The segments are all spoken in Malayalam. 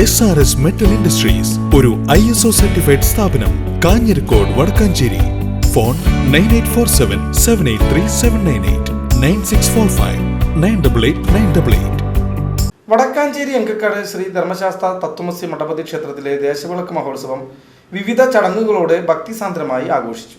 S R S metal industries ഒരു ഐ എസ് ഒ സർട്ടിഫൈഡ് സ്ഥാപനം Kanjirakode Vadakkanchery. Phone nine eight four seven seven eight three seven nine eight nine six four five nine double eight nine double eight Vadakkanchery Angakkad Sree Dharmasastha Tatvamasi Madapathi ക്ഷേത്രത്തിലെ ദേശവിളക്ക് മഹോത്സവം വിവിധ ചടങ്ങുകളോടെ ഭക്തിസാന്ദ്രമായി ആഘോഷിച്ചു.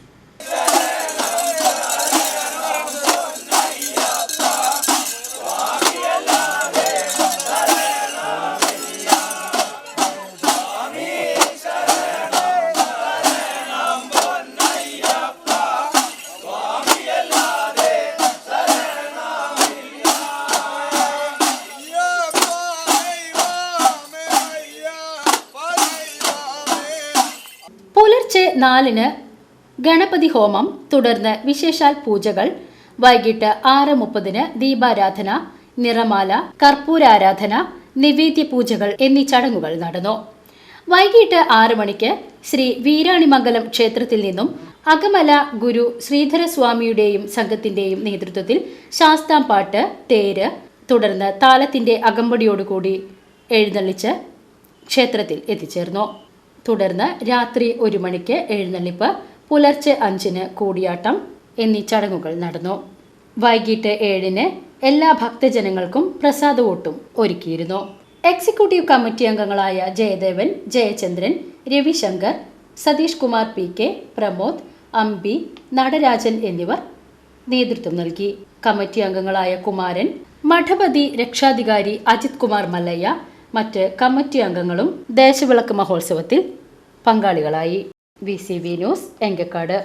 പുലർച്ചെ നാലിന് ഗണപതി ഹോമം തുടർന്ന് വിശേഷാൽ പൂജകൾ വൈകിട്ട് ആറ് മുപ്പതിന് ദീപാരാധന നിറമാല കർപ്പൂരാരാധന നിവേദ്യ പൂജകൾ എന്നീ ചടങ്ങുകൾ നടന്നു. വൈകിട്ട് ആറ് മണിക്ക് ശ്രീ വീരാണിമംഗലം ക്ഷേത്രത്തിൽ നിന്നും അകമല ഗുരു ശ്രീധരസ്വാമിയുടെയും സംഘത്തിന്റെയും നേതൃത്വത്തിൽ ശാസ്താം പാട്ട് തേര് തുടർന്ന് താലത്തിന്റെ അകമ്പടിയോടുകൂടി എഴുന്നള്ളിച്ച് ക്ഷേത്രത്തിൽ എത്തിച്ചേർന്നു. തുടർന്ന് രാത്രി ഒരു മണിക്ക് എഴുന്നള്ളിപ്പ് പുലർച്ചെ അഞ്ചിന് കൂടിയാട്ടം എന്നീ ചടങ്ങുകൾ നടന്നു. വൈകിട്ട് ഏഴിന് എല്ലാ ഭക്തജനങ്ങൾക്കും പ്രസാദവോട്ടും ഒരുക്കിയിരുന്നു. എക്സിക്യൂട്ടീവ് കമ്മിറ്റി അംഗങ്ങളായ ജയദേവൻ ജയചന്ദ്രൻ രവിശങ്കർ സതീഷ് കുമാർ പി കെ പ്രമോദ് അംബി നടരാജൻ എന്നിവർ നേതൃത്വം നൽകി. കമ്മിറ്റി അംഗങ്ങളായ കുമാരൻ മഠപതി രക്ഷാധികാരി അജിത് കുമാർ മല്ലയ്യ മറ്റ് കമ്മിറ്റി അംഗങ്ങളും ദേശവിളക്ക് മഹോത്സവത്തിൽ പങ്കാളികളായി. V C V news Engakkad.